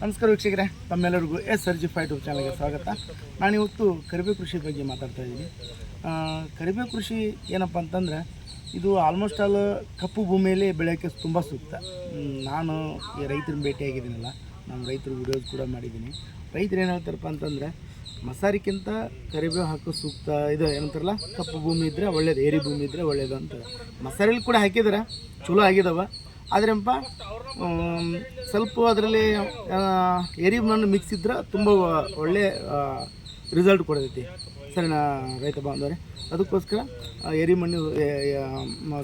ನಮಸ್ಕಾರ ವೀಕ್ಷಕರೇ ತಮ್ಮೆಲ್ಲರಿಗೂ ಎಸ್ ಸರ್ಜಿ ಫೈಟ್ ಚಾನಲ್ಗೆ ಸ್ವಾಗತ. ನಾನು ಇವತ್ತು ಕರಿಬೇವು ಕೃಷಿ ಬಗ್ಗೆ ಮಾತಾಡ್ತಾ ಇದ್ದೀನಿ. ಆ, ಕರಿಬೇವು ಕೃಷಿ ಏನಪ್ಪ ಅಂತಂದ್ರೆ ಇದು ಆಲ್ಮೋಸ್ಟ್ ಆಲ್ ಕಪ್ಪು ಭೂಮಿಯಲ್ಲಿ ಬೆಳೆಯೋಕ್ಕೆ ತುಂಬ ಸೂಕ್ತ. ನಾನು ಈ ರೈತರನ್ನ ಭೇಟಿಯಾಗಿದ್ದೀನಲ್ಲ ನಮ್ಮ ರೈತರು ವಿಡಿಯೋಸ್ ಕೂಡ ಮಾಡಿದ್ದೀನಿ. ರೈತರು ಏನು ಹೇಳ್ತಾರಪ್ಪ ಅಂತಂದರೆ ಮಸಾರಿಕ್ಕಿಂತ ಕರಿಬೇವು ಹಾಕೋ ಸೂಕ್ತ ಇದು ಏನಂತಾರಲ್ಲ ಕಪ್ಪು ಭೂಮಿ ಇದ್ದರೆ ಒಳ್ಳೇದು ಏರಿ ಭೂಮಿ ಇದ್ದರೆ ಒಳ್ಳೇದು ಅಂತ. ಮಸಾರಿಲಿ ಕೂಡ ಹಾಕಿದ್ರೆ ಚಲೋ ಆಗಿದಾವೆ. ಆದ್ರೆಪ್ಪ ಸ್ವಲ್ಪ ಅದರಲ್ಲಿ ಎರಿ ಮಣ್ಣು ಮಿಕ್ಸ್ ಇದ್ರೆ ತುಂಬ ಒಳ್ಳೆ ರಿಸಲ್ಟ್ ಕೊಡ್ತೈತಿ. ಸರಿನಾ ರೈತ ಬಾಂಧವರೇ? ಅದಕ್ಕೋಸ್ಕರ ಎರಿ ಮಣ್ಣು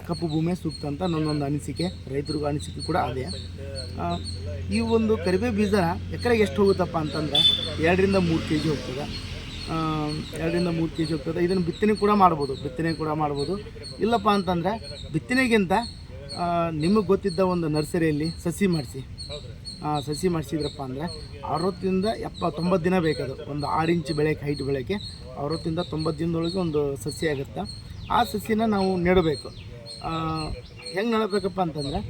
ಕಪ್ಪು ಭೂಮಿ ಸೂಕ್ತ ಅಂತ ನನ್ನೊಂದು ಅನಿಸಿಕೆ, ರೈತರಿಗೂ ಅನಿಸಿಕೆ ಕೂಡ ಅದೇ. ಈ ಒಂದು ಕರಿಬೇ ಬೀಜ ಎಕರೆಗೆ ಎಷ್ಟು ಹೋಗುತ್ತಪ್ಪ ಅಂತಂದ್ರೆ ಎರಡರಿಂದ ಮೂರು ಕೆ ಜಿ ಹೋಗ್ತದೆ ಎರಡರಿಂದ ಮೂರು ಕೆ ಜಿ ಹೋಗ್ತದೆ. ಇದನ್ನು ಬಿತ್ತನೆ ಕೂಡ ಮಾಡ್ಬೋದು, ಬಿತ್ತನೆ ಕೂಡ ಮಾಡ್ಬೋದು. ಇಲ್ಲಪ್ಪ ಅಂತಂದರೆ ಬಿತ್ತನೆಗಿಂತ ನಿಮಗೆ ಗೊತ್ತಿದ್ದ ಒಂದು ನರ್ಸರಿಯಲ್ಲಿ ಸಸಿ ಮಾಡಿಸಿ. ಸಸಿ ಮಾಡಿಸಿದ್ರಪ್ಪ ಅಂದರೆ ಅರವತ್ತಿಂದ ಎಪ್ಪ ತೊಂಬತ್ತು ದಿನ ಬೇಕದು. ಒಂದು ಆರು ಇಂಚ್ ಬೆಳೆಗೆ ಹೈಟ್ ಬೆಳೆಯೋಕ್ಕೆ ಅರವತ್ತಿಂದ ತೊಂಬತ್ತು ದಿನದೊಳಗೆ ಒಂದು ಸಸಿ ಆಗುತ್ತೆ? ಆ ಸಸಿನ ನಾವು ನೆಡಬೇಕು. ಹೆಂಗೆ ನೆಡಬೇಕಪ್ಪ ಅಂತಂದರೆ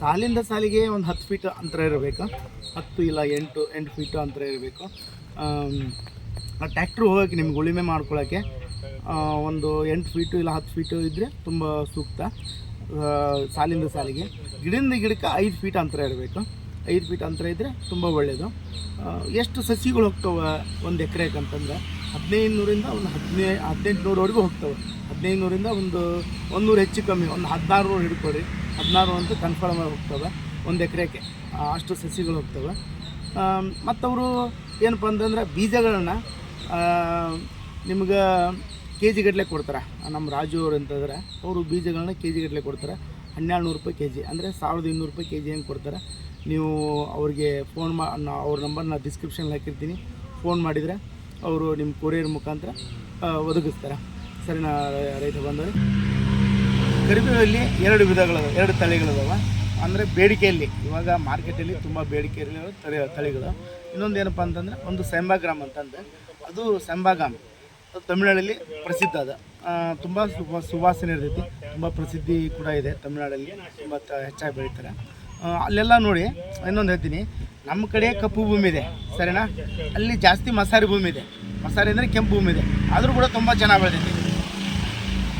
ಸಾಲಿಂದ ಸಾಲಿಗೆ ಒಂದು ಹತ್ತು ಫೀಟ್ ಅಂತರ ಇರಬೇಕು. ಹತ್ತು ಇಲ್ಲ ಎಂಟು ಎಂಟು ಫೀಟು ಅಂತರ ಇರಬೇಕು. ಟ್ಯಾಕ್ಟ್ರು ಹೋಗೋಕ್ಕೆ ನಿಮ್ಗೆ ಉಳುಮೆ ಮಾಡ್ಕೊಳ್ಳೋಕ್ಕೆ ಆ, ಒಂದು ಎಂಟು ಫೀಟು ಇಲ್ಲ ಹತ್ತು ಫೀಟು ಇದ್ದರೆ ತುಂಬ ಸೂಕ್ತ. ಆ, ಸಾಲಿಂದ ಸಾಲಿಗೆ. ಗಿಡದಿಂದ ಗಿಡಕ್ಕೆ ಐದು ಫೀಟ್ ಅಂತರ ಇರಬೇಕು ಐದು ಫೀಟ್ ಅಂತರ ಇದ್ದರೆ ತುಂಬ ಒಳ್ಳೆಯದು ಎಷ್ಟು ಸಸಿಗಳು ಹೋಗ್ತವೆ ಒಂದು ಎಕರೆಗೆ ಅಂತಂದ್ರೆ ಹದಿನೈದು ನೂರಿಂದ ಒಂದು ಹದಿನೈ ಹದಿನೆಂಟು ನೂರವರೆಗೂ ಹೋಗ್ತವೆ. ಹದಿನೈದು ನೂರಿಂದ ಒಂದು ಒಂದು ನೂರು ಹೆಚ್ಚು ಕಮ್ಮಿ, ಒಂದು ಹದಿನಾರು ನೂರು ಹಿಡ್ಕೊಳ್ಳಿ ಹದಿನಾರು ಅಂತ ಕನ್ಫರ್ಮ್ ಆಗಿ ಹೋಗ್ತವೆ ಒಂದು ಎಕರೆಗೆ. ಅಷ್ಟು ಸಸಿಗಳು ಹೋಗ್ತವೆ. ಮತ್ತವರು ಏನಪ್ಪ ಅಂತಂದ್ರೆ ಬೀಜಗಳನ್ನ ನಿಮ್ಗೆ ಕೆ ಜಿ ಗಟ್ಟಲೆ ಕೊಡ್ತಾರೆ. ನಮ್ಮ ರಾಜು ಅವರು ಅಂತಂದ್ರೆ ಅವರು ಬೀಜಗಳನ್ನ ಕೆ ಜಿ ಗಟ್ಟಲೆ ಕೊಡ್ತಾರೆ. ಹನ್ನೆರಡು ನೂರು ರೂಪಾಯಿ ಕೆ ಜಿ ಅಂದರೆ ಸಾವಿರದ ಇನ್ನೂರು ರೂಪಾಯಿ ಕೆ ಜಿ ಹೆಂಗೆ ಕೊಡ್ತಾರೆ. ನೀವು ಅವ್ರಿಗೆ ಫೋನ್ ಮಾ ಅವ್ರ ನಾನು ಡಿಸ್ಕ್ರಿಪ್ಷನ್ ಹಾಕಿರ್ತೀನಿ. ಫೋನ್ ಮಾಡಿದರೆ ಅವರು ನಿಮ್ಮ ಕೊರಿಯರ್ ಮುಖಾಂತರ ಒದಗಿಸ್ತಾರೆ. ಸರಿನಾ ರೈತ ಬಂದವರು ಕರಿಬೇವಲ್ಲಿ ಎರಡು ವಿಧಗಳದಾವೆ ಎರಡು ತಳಿಗಳಿದಾವೆ. ಅಂದರೆ ಬೇಡಿಕೆಯಲ್ಲಿ. ಇವಾಗ ಮಾರ್ಕೆಟಲ್ಲಿ ತುಂಬ ಬೇಡಿಕೆ ಇರಲಿರೋ ತಳಿ ತಳಿಗಳು. ಇನ್ನೊಂದು ಏನಪ್ಪ ಅಂತಂದರೆ, ಒಂದು ಸೆಂಬಾಗ್ರಾಮ್ ಅಂತಂದರೆ, ಅದು ಸೆಂಬಾಗಾಮ್ ತಮಿಳ್ನಾಡಲ್ಲಿ ಪ್ರಸಿದ್ಧ ಅದ ತುಂಬ ಸುವಾ, ಸುವಾಸನೆ ಇರ್ತೈತಿ. ತುಂಬ ಪ್ರಸಿದ್ಧಿ ಕೂಡ ಇದೆ ತಮಿಳ್ನಾಡಲ್ಲಿ. ತುಂಬ ಹೆಚ್ಚಾಗಿ ಬೆಳೀತಾರೆ. ಅಲ್ಲೆಲ್ಲ ನೋಡಿ, ಇನ್ನೊಂದು ಹೇಳ್ತೀನಿ. ನಮ್ಮ ಕಡೆ ಕಪ್ಪು ಭೂಮಿ ಇದೆ, ಸರಿನಾ? ಅಲ್ಲಿ ಜಾಸ್ತಿ ಮಸಾರಿ ಭೂಮಿ ಇದೆ. ಮಸಾರಿ ಅಂದರೆ ಕೆಂಪು ಭೂಮಿ ಇದೆ. ಆದರೂ ಕೂಡ ತುಂಬ ಚೆನ್ನಾಗಿ ಬೆಳೆದೈತಿ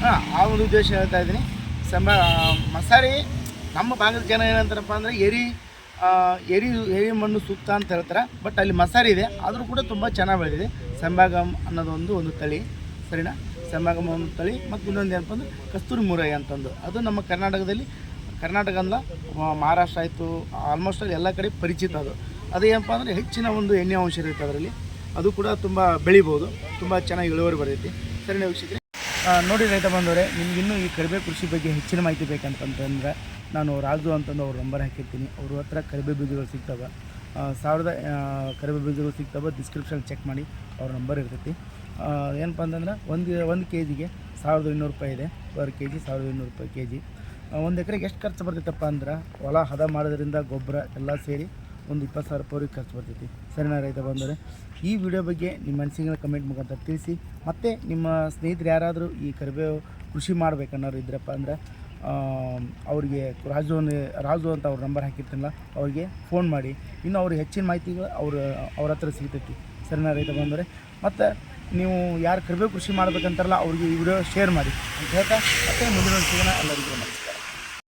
ಹಾಂ, ಆ ಒಂದು ಉದ್ದೇಶ ಹೇಳ್ತಾ ಇದ್ದೀನಿ. ಸಂಬ ಮಸಾರಿ ನಮ್ಮ ಭಾಗದ ಜನ ಏನಂತಾರಪ್ಪ ಅಂದರೆ, ಎರಿ ಎರಿ ಎರಿ ಮಣ್ಣು ಸೂಕ್ತ ಅಂತ ಹೇಳ್ತಾರೆ. ಬಟ್ ಅಲ್ಲಿ ಮಸಾರಿ ಇದೆ. ಆದರೂ ಕೂಡ ತುಂಬ ಚೆನ್ನಾಗಿ ಬೆಳೆದಿದೆ. ಸಂಭಾಗಮ್ ಅನ್ನೋದೊಂದು ಒಂದು ತಳಿ. ಸರಿನಾ? ಸಂಭಾಗಮ್ ಒಂದು ತಳಿ. ಮತ್ತು ಇನ್ನೊಂದು ಏನಪ್ಪ ಅಂದರೆ ಕಸ್ತೂರಿ ಮುರೈ ಅಂತಂದು. ಅದು ನಮ್ಮ ಕರ್ನಾಟಕದಲ್ಲಿ, ಕರ್ನಾಟಕ ಅಂದ ಮಹಾರಾಷ್ಟ್ರ ಆಯಿತು ಆಲ್ಮೋಸ್ಟ್ ಅಲ್ಲಿ ಎಲ್ಲ ಕಡೆ ಪರಿಚಿತ ಅದು. ಅದು ಏನಪ್ಪ ಅಂದರೆ ಹೆಚ್ಚಿನ ಒಂದು ಎಣ್ಣೆ ಅಂಶ ಇರುತ್ತೆ ಅದರಲ್ಲಿ. ಅದು ಕೂಡ ತುಂಬ ಬೆಳಿಬೋದು. ತುಂಬ ಚೆನ್ನಾಗಿ ಇಳುವರಿ ಬರ್ತೈತಿ. ಸರಿನಾ ವೀಕ್ಷಕರೇ? ನೋಡಿ ರೈತ ಬಂದವರೇ ನಿಮಗಿನ್ನೂ ಈ ಕಡಿಮೆ ಕೃಷಿ ಬಗ್ಗೆ ಹೆಚ್ಚಿನ ಮಾಹಿತಿ ಬೇಕಂತಂತಂದ್ರೆ ನಾನು ರಾಜು ಅಂತಂದು ಅವ್ರ ನಂಬರ್ ಹಾಕಿರ್ತೀನಿ. ಅವ್ರ ಹತ್ರ ಕರಿಬೇವು ಬೀಜಗಳು ಸಿಗ್ತವೆ. ಸಾವಿರದ ಕರಿಬೇ ಬೀಜಗಳು ಸಿಗ್ತವೆ. ಡಿಸ್ಕ್ರಿಪ್ಷನ್ ಚೆಕ್ ಮಾಡಿ ಅವ್ರ ನಂಬರ್ ಇರ್ತೈತಿ. ಏನಪ್ಪ ಅಂತಂದ್ರೆ ಒಂದು ಒಂದು ಕೆ ಜಿಗೆ ಸಾವಿರದ ಇನ್ನೂರು ರೂಪಾಯಿ ಇದೆ. ಪರ್ ಕೆ ಜಿ ಸಾವಿರದ ಇನ್ನೂರು ರೂಪಾಯಿ ಕೆ ಜಿ ಒಂದು ಎಕರೆಗೆ ಎಷ್ಟು ಖರ್ಚು ಬರ್ತೈತಪ್ಪ ಅಂದ್ರೆ ಹೊಲ ಹದ ಮಾಡೋದ್ರಿಂದ ಗೊಬ್ಬರ ಎಲ್ಲ ಸೇರಿ ಒಂದು ಇಪ್ಪತ್ತು ಸಾವಿರ ರೂಪಾಯಿ ಖರ್ಚು ಬರ್ತೈತಿ. ಸರಿನಾ ರೈತ ಬಂದರೆ ಈ ವಿಡಿಯೋ ಬಗ್ಗೆ ನಿಮ್ಮ ಮನಸ್ಸಿನ ಕಮೆಂಟ್ ಮುಖಾಂತರ ತಿಳಿಸಿ. ಮತ್ತು ನಿಮ್ಮ ಸ್ನೇಹಿತರು ಯಾರಾದರೂ ಈ ಕರಿಬೇವು ಕೃಷಿ ಮಾಡ್ಬೇಕನ್ನೋರು ಇದ್ರಪ್ಪ ಅಂದರೆ ಅವರಿಗೆ ರಾಜು ರಾಜು ಅಂತ ಅವ್ರ ನಂಬರ್ ಹಾಕಿರ್ತೀನಲ್ಲ, ಅವ್ರಿಗೆ ಫೋನ್ ಮಾಡಿ. ಇನ್ನು ಅವ್ರಿಗೆ ಹೆಚ್ಚಿನ ಮಾಹಿತಿಗಳು ಅವ್ರ ಅವ್ರ ಹತ್ರ ಸಿಗ್ತೈತಿ. ಸರಿನಾ ರೈತ ಬಂದರೆ. ಮತ್ತು ನೀವು ಯಾರು ಕರಿಬೇವು ಕೃಷಿ ಮಾಡ್ಬೇಕಂತಾರಲ್ಲ, ಅವ್ರಿಗೆ ಈ ವಿಡಿಯೋ ಶೇರ್ ಮಾಡಿ. ಅಂತ ಹೇಳ್ತಾ ಮತ್ತೆ ಮುಂದಿನ ಸಿಗೋಣ ಎಲ್ಲರಿಗೂ ನಮಸ್ಕಾರ.